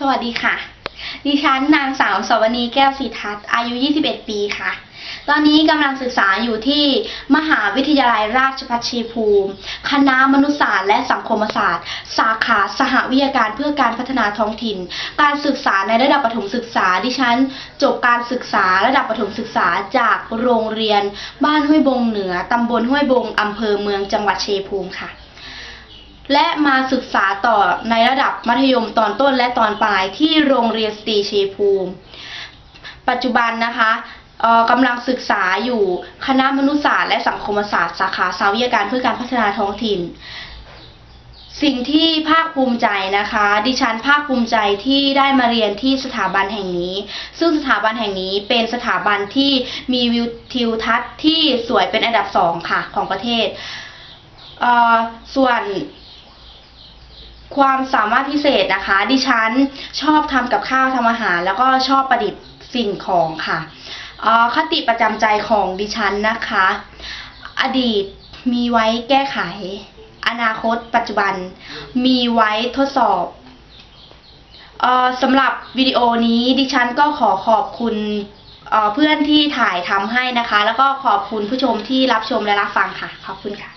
สวัสดีค่ะ ดิฉันนางสาวสวนีแก้วศรีทัศน์อายุ 21 ปีค่ะ ตอนนี้กำลังศึกษาอยู่ที่มหาวิทยาลัยราชภัฏชัยภูมิ คณะมนุษยศาสตร์และสังคมศาสตร์ สาขาสหวิทยาการเพื่อการพัฒนาท้องถิ่น การศึกษาในระดับประถมศึกษา ดิฉัน จบการศึกษาระดับประถมศึกษาจากโรงเรียน บ้านห้วยบงเหนือตำบลห้วยบงอำเภอเมืองจังหวัดชัยภูมิค่ะ และมาศึกษาต่อในระดับมัธยมตอนต้นและตอนปลายที่โรงเรียนสตรีชัยภูมิ ปัจจุบันนะคะกำลังศึกษาอยู่คณะมนุษยศาสตร์และสังคมศาสตร์สาขาสาวิทยาการเพื่อการพัฒนาท้องถิ่น สิ่งที่ภาคภูมิใจนะคะ ดิฉันภาคภูมิใจที่ได้มาเรียนที่สถาบันแห่งนี้ ซึ่งสถาบันแห่งนี้เป็นสถาบันที่มีวิวทิวทัศน์ที่สวยเป็นอันดับสองค่ะของประเทศเส่วน ความสามารถพิเศษนะคะ ดิฉันชอบทำกับข้าวทำอาหาร แล้วก็ชอบประดิษฐ์สิ่งของค่ะอ่อคติประจำใจของดิฉันนะคะ อดีตมีไว้แก้ไข อนาคตปัจจุบัน มีไว้ทดสอบออสำหรับวิดีโอนี้ดิฉันก็ขอขอบคุณเพื่อนที่ถ่ายทำให้นะคะ แล้วก็ขอบคุณผู้ชมที่รับชมและรับฟังค่ะ ขอบคุณค่ะ